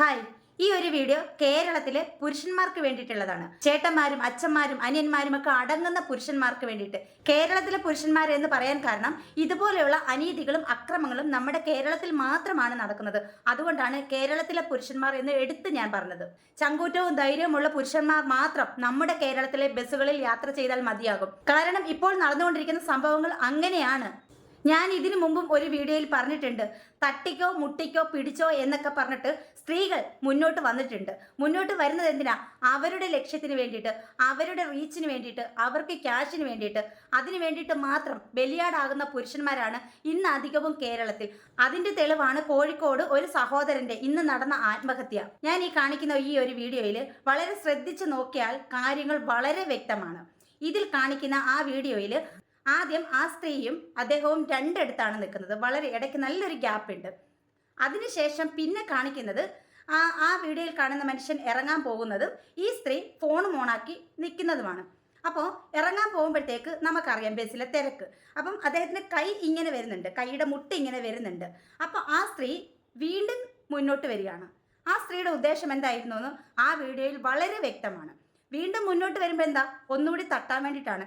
Hi. ഈ ഒരു video കേരളത്തിലെ പുരുഷന്മാർക്ക് വേണ്ടിയിട്ടുള്ളതാണ്. ചേട്ടന്മാരും അച്ഛന്മാരും അനിയന്മാരും ഒക്കെ അടങ്ങുന്ന പുരുഷന്മാർക്ക് വേണ്ടിയിട്ട്. കേരളത്തിലെ പുരുഷന്മാർ എന്ന് പറയാൻ കാരണം ഇതുപോലെയുള്ള അനീതികളും അക്രമങ്ങളും നമ്മുടെ കേരളത്തിൽ മാത്രമാണ് നടക്കുന്നത്. അതുകൊണ്ടാണ് കേരളത്തിലെ പുരുഷന്മാർ എന്ന് എടുത്ത് ഞാൻ പറഞ്ഞത്. ചങ്കൂറ്റവും ധൈര്യവുമുള്ള പുരുഷന്മാർ മാത്രം നമ്മുടെ കേരളത്തിലെ ബസ്സുകളിൽ യാത്ര ചെയ്താൽ മതിയാകും. കാരണം ഇപ്പോൾ നടന്നുകൊണ്ടിരിക്കുന്ന സംഭവങ്ങൾ അങ്ങനെയാണ്. ഞാൻ ഇതിനു മുമ്പും ഒരു വീഡിയോയിൽ പറഞ്ഞിട്ടുണ്ട്. തട്ടിക്കോ മുട്ടിക്കോ പിടിച്ചോ എന്നൊക്കെ പറഞ്ഞിട്ട് സ്ത്രീകൾ മുന്നോട്ട് വന്നിട്ടുണ്ട്. മുന്നോട്ട് വരുന്നത് എന്തിനാ? അവരുടെ ലക്ഷ്യത്തിന് വേണ്ടിയിട്ട് അവരുടെ റീച്ചിന് വേണ്ടിയിട്ട് അവർക്ക് ക്യാഷിന് വേണ്ടിയിട്ട്. അതിന് വേണ്ടിയിട്ട് മാത്രം ബലിയാടാകുന്ന പുരുഷന്മാരാണ് ഇന്ന് അധികവും കേരളത്തിൽ. അതിന്റെ തെളിവാണ് കോഴിക്കോട് ഒരു സഹോദരന്റെ ഇന്ന് നടന്ന ആത്മഹത്യ. ഞാൻ ഈ കാണിക്കുന്ന ഈ ഒരു വീഡിയോയിൽ വളരെ ശ്രദ്ധിച്ചു നോക്കിയാൽ കാര്യങ്ങൾ വളരെ വ്യക്തമാണ്. ഇതിൽ കാണിക്കുന്ന ആ വീഡിയോയിൽ ആദ്യം ആ സ്ത്രീയും അദ്ദേഹവും രണ്ടിടത്താണ് നിൽക്കുന്നത്. വളരെ ഇടയ്ക്ക് നല്ലൊരു ഗ്യാപ്പ് ഉണ്ട്. അതിനുശേഷം പിന്നെ കാണിക്കുന്നത് ആ ആ വീഡിയോയിൽ കാണുന്ന മനുഷ്യൻ ഇറങ്ങാൻ പോകുന്നതും ഈ സ്ത്രീ ഫോൺ ഓണാക്കി നിൽക്കുന്നതുമാണ്. അപ്പോൾ ഇറങ്ങാൻ പോകുമ്പോഴത്തേക്ക് നമുക്കറിയാം ബസ്സിലെ തിരക്ക്. അപ്പം അദ്ദേഹത്തിന്റെ കൈ ഇങ്ങനെ വരുന്നുണ്ട്. കൈയുടെ മുട്ട് ഇങ്ങനെ വരുന്നുണ്ട്. അപ്പോൾ ആ സ്ത്രീ വീണ്ടും മുന്നോട്ട് വരികയാണ്. ആ സ്ത്രീയുടെ ഉദ്ദേശം എന്തായിരുന്നു എന്ന് ആ വീഡിയോയിൽ വളരെ വ്യക്തമാണ്. വീണ്ടും മുന്നോട്ട് വരുമ്പോൾ എന്താ? ഒന്നുകൂടി തട്ടാൻ വേണ്ടിയിട്ടാണ്.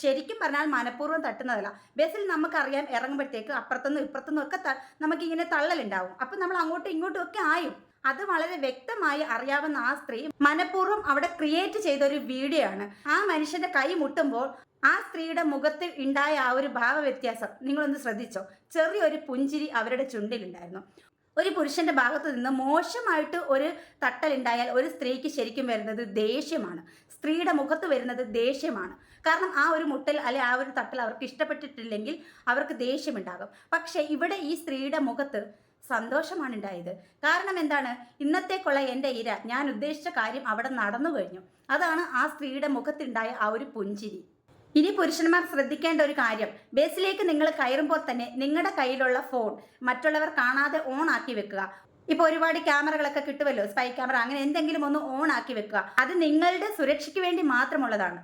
ശരിക്കും പറഞ്ഞാൽ മനഃപൂർവം തട്ടുന്നതല്ല. ബസ്സിൽ നമുക്കറിയാം ഇറങ്ങുമ്പോഴത്തേക്ക് അപ്പുറത്തുനിന്നും ഇപ്പുറത്തുനിന്നും ഒക്കെ നമുക്കിങ്ങനെ തള്ളലുണ്ടാവും. അപ്പം നമ്മൾ അങ്ങോട്ടും ഇങ്ങോട്ടും ഒക്കെ ആയും. അത് വളരെ വ്യക്തമായി അറിയാവുന്ന ആ സ്ത്രീ മനഃപൂർവം അവിടെ ക്രിയേറ്റ് ചെയ്ത ഒരു വീഡിയോ ആണ്. ആ മനുഷ്യന്റെ കൈ മുട്ടുമ്പോൾ ആ സ്ത്രീയുടെ മുഖത്ത് ഉണ്ടായ ആ ഒരു ഭാവവ്യത്യാസം നിങ്ങളൊന്ന് ശ്രദ്ധിച്ചോ? ചെറിയൊരു പുഞ്ചിരി അവരുടെ ചുണ്ടിലുണ്ടായിരുന്നു. ഒരു പുരുഷന്റെ ഭാഗത്ത് നിന്ന് മോശമായിട്ട് ഒരു തട്ടലുണ്ടായാൽ ഒരു സ്ത്രീക്ക് ശരിക്കും വരുന്നത് ദേഷ്യമാണ്. സ്ത്രീയുടെ മുഖത്ത് വരുന്നത് ദേഷ്യമാണ്. കാരണം ആ ഒരു മുട്ടൽ അല്ലെ ആ ഒരു തട്ടൽ അവർക്ക് ഇഷ്ടപ്പെട്ടിട്ടില്ലെങ്കിൽ അവർക്ക് ദേഷ്യമുണ്ടാകും. പക്ഷേ ഇവിടെ ഈ സ്ത്രീയുടെ മുഖത്ത് സന്തോഷമാണ് ഉണ്ടായത്. കാരണം എന്താണ്? ഇന്നത്തേക്കുള്ള എന്റെ ഇര ഞാൻ ഉദ്ദേശിച്ച കാര്യം അവിടെ നടന്നു കഴിഞ്ഞു. അതാണ് ആ സ്ത്രീയുടെ മുഖത്തുണ്ടായ ആ ഒരു പുഞ്ചിരി. ഇനി പുരുഷന്മാർ ശ്രദ്ധിക്കേണ്ട ഒരു കാര്യം. ബസ്സിലേക്ക് നിങ്ങൾ കയറുമ്പോൾ തന്നെ നിങ്ങളുടെ കയ്യിലുള്ള ഫോൺ മറ്റുള്ളവർ കാണാതെ ഓൺ ആക്കി വെക്കുക. ഇപ്പൊ ഒരുപാട് ക്യാമറകളൊക്കെ കിട്ടുമല്ലോ? സ്പൈ ക്യാമറ അങ്ങനെ എന്തെങ്കിലും ഒന്ന് ഓൺ ആക്കി വെക്കുക. അത് നിങ്ങളുടെ സുരക്ഷയ്ക്ക് വേണ്ടി മാത്രമുള്ളതാണ്.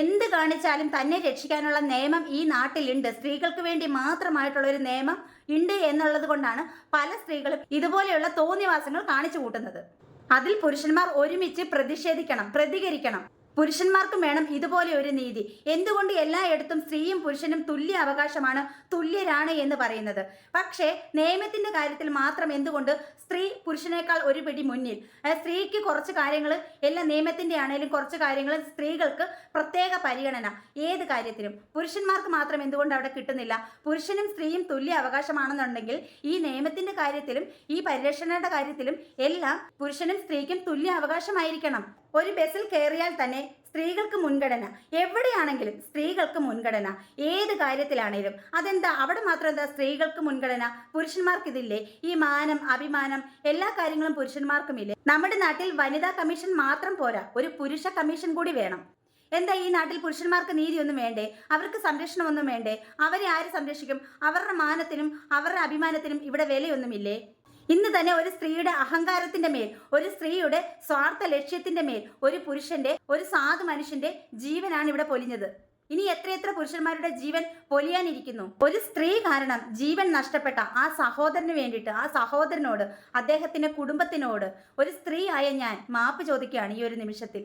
എന്ത് കാണിച്ചാലും തന്നെ രക്ഷിക്കാനുള്ള നിയമം ഈ നാട്ടിലുണ്ട്. സ്ത്രീകൾക്ക് വേണ്ടി മാത്രമായിട്ടുള്ള ഒരു നിയമം ഉണ്ട് എന്നുള്ളത് കൊണ്ടാണ് പല സ്ത്രീകളും ഇതുപോലെയുള്ള തോന്നിവാസങ്ങൾ കാണിച്ചു കൂട്ടുന്നത്. അതിൽ പുരുഷന്മാർ ഒരുമിച്ച് പ്രതിഷേധിക്കണം പ്രതികരിക്കണം. പുരുഷന്മാർക്കും വേണം ഇതുപോലെ ഒരു നീതി. എന്തുകൊണ്ട് എല്ലായിടത്തും സ്ത്രീയും പുരുഷനും തുല്യ അവകാശമാണ് തുല്യരാണ് എന്ന് പറയുന്നത്? പക്ഷേ നിയമത്തിന്റെ കാര്യത്തിൽ മാത്രം എന്തുകൊണ്ട് സ്ത്രീ പുരുഷനേക്കാൾ ഒരു പിടി മുന്നിൽ? സ്ത്രീക്ക് കുറച്ച് കാര്യങ്ങൾ എല്ലാ നിയമത്തിന്റെ ആണെങ്കിലും കുറച്ച് കാര്യങ്ങൾ സ്ത്രീകൾക്ക് പ്രത്യേക പരിഗണന. ഏത് കാര്യത്തിലും പുരുഷന്മാർക്ക് മാത്രം എന്തുകൊണ്ട് അവിടെ കിട്ടുന്നില്ല? പുരുഷനും സ്ത്രീയും തുല്യ അവകാശമാണെന്നുണ്ടെങ്കിൽ ഈ നിയമത്തിന്റെ കാര്യത്തിലും ഈ പരിരക്ഷണയുടെ കാര്യത്തിലും എല്ലാം പുരുഷനും സ്ത്രീക്കും തുല്യ അവകാശമായിരിക്കണം. ഒരു ബസ്സിൽ കയറിയാൽ തന്നെ സ്ത്രീകൾക്ക് മുൻഗണന. എവിടെയാണെങ്കിലും സ്ത്രീകൾക്ക് മുൻഗണന. ഏത് കാര്യത്തിലാണേലും. അതെന്താ? അവിടെ മാത്രം എന്താ സ്ത്രീകൾക്ക് മുൻഗണന? പുരുഷന്മാർക്ക് ഇതില്ലേ? ഈ മാനം അഭിമാനം എല്ലാ കാര്യങ്ങളും പുരുഷന്മാർക്കുമില്ലേ നമ്മുടെ നാട്ടിൽ വനിതാ കമ്മീഷൻ മാത്രം പോരാ. ഒരു പുരുഷ കമ്മീഷൻ കൂടി വേണം. എന്താ ഈ നാട്ടിൽ പുരുഷന്മാർക്ക് നീതിയൊന്നും വേണ്ടേ? അവർക്ക് സംരക്ഷണമൊന്നും വേണ്ടേ? അവരെ ആര് സംരക്ഷിക്കും? അവരുടെ മാനത്തിനും അവരുടെ അഭിമാനത്തിനും ഇവിടെ വിലയൊന്നുമില്ലേ? ഇന്ന് തന്നെ ഒരു സ്ത്രീയുടെ അഹങ്കാരത്തിന്റെ മേൽ ഒരു സ്ത്രീയുടെ സ്വാർത്ഥ ലക്ഷ്യത്തിന്റെ മേൽ ഒരു പുരുഷന്റെ ഒരു സാധു മനുഷ്യന്റെ ജീവനാണ് ഇവിടെ പൊലിഞ്ഞത്. ഇനി എത്രയെത്ര പുരുഷന്മാരുടെ ജീവൻ പൊലിയാനിരിക്കുന്നു? ഒരു സ്ത്രീ കാരണം ജീവൻ നഷ്ടപ്പെട്ട ആ സഹോദരന് വേണ്ടിയിട്ട് ആ സഹോദരനോട് അദ്ദേഹത്തിന്റെ കുടുംബത്തിനോട് ഒരു സ്ത്രീ ആയ ഞാൻ മാപ്പ് ചോദിക്കുകയാണ് ഈ ഒരു നിമിഷത്തിൽ.